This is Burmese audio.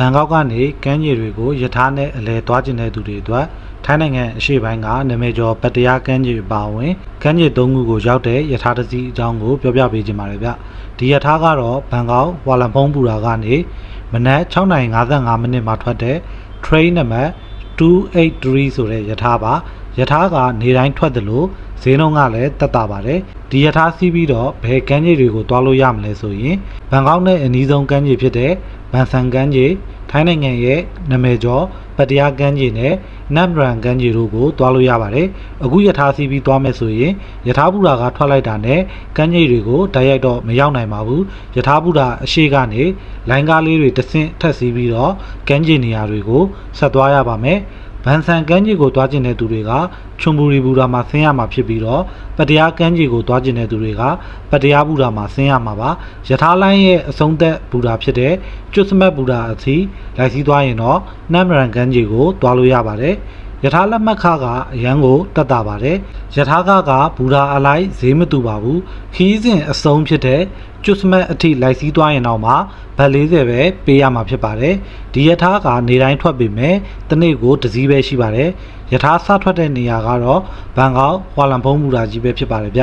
ဘန်ကောက်ကနေကမ်းခြေတွေကိုယထာနဲ့အလဲသွားကျင်တဲ့သူတွေအတွက်ထိုင်းနိုင်ငံအရှေ့ပိုင်းကနာမည်ကျော်ပတ္တရားကမ်းခြေအပါအဝင်ကမ်းခြေသုံးခုကိုရောက်တဲ့ယထာတစ်စီးအကြောင်းကိုပြောပြပေးချင်ပါတယ်ဗျဒီယထာကတော့ဘန်ကောက်ဟွာလန်ဖုံးပူရာကနေမနက်6:55မိနစ်မှာထွက်တဲ့ train နံပါတ်283ဆိုတဲ့ယထာပါယထာကနေတိုင်းထွက်တယ်လို့ဈေးနှုန်းကလည်းတက်တာပါတယ်ဒီယထာစီးပြီးတော့ဘယ်ကမ်းခြေတွေကိုသွားလို့ရမလဲဆိုရင်ဘန်ကောက်နဲ့အနီးဆုံးကမ်းခြေဖြစ်တဲ့ဘန်ဆန်ကမ်းခြေ ထိုင်းနိုင်ငံရဲ့နာမည်ကျော်ပတ္တရားကမ်းခြေနဲ့နမ်ရန်ကမ်းခြေတို့ကိုသွားလို့ရပါတယ်အခုယထာစီးပြီးသွားမယ်ဆိုရင်ယထာဘူရာကထွက်လိုက်တာနဲ့ကမ်းခြေတွေကိုတိုက်ရိုက်တော့မရောက်နိုင်ပါဘူးယထာဘူရာအရှိကနေလိုင်းကားလေးတွေတစ်ဆင့်ထပ်စီးပြီးတော့ကမ်းခြေနေရာတွေကိုဆက်သွားရပါမယ် ဘန်ဆန်ကမ်းခြေကိုသွားကျင်တဲ့သူတွေကချွန်ဘူရီဘူရာမှာဆင်းရမှာဖြစ်ပြီးတော့ပတရားကမ်းခြေကိုသွားကျင်တဲ့သူတွေကပတရားဘူရာမှာဆင်းရမှာပါယထာလိုင်းရဲ့အဆုံးသက်ဘူရာဖြစ်တဲ့ကျွတ်စမတ်ဘူရာအစီလိုက်စီးသွားရင်တော့နမ်မရန်ကမ်းခြေကိုသွားလို့ရပါတယ် ယထာလက်မှတ်ခကအရန်ကိုတက်တာပါတယ်ယထာကကဘူရာအလိုက်ဈေးမတူပါဘူးခီးစဉ်အဆုံးဖြစ်တဲ့ကျွတ်စမတ်အထိလိုက်စီးသွားရင်တော့မှဗတ်40ပဲပေးရမှာဖြစ်ပါတယ်ဒီယထာကနေတိုင်းထွက်ပေမဲ့တစ်နေ့ကိုတစ်စီးပဲရှိပါတယ်ယထာစထွက်တဲ့နေရာကတော့ဘန်ကောက်ဟွာလန်ဖုံးမူရာကြီးပဲဖြစ်ပါတယ်ဗျ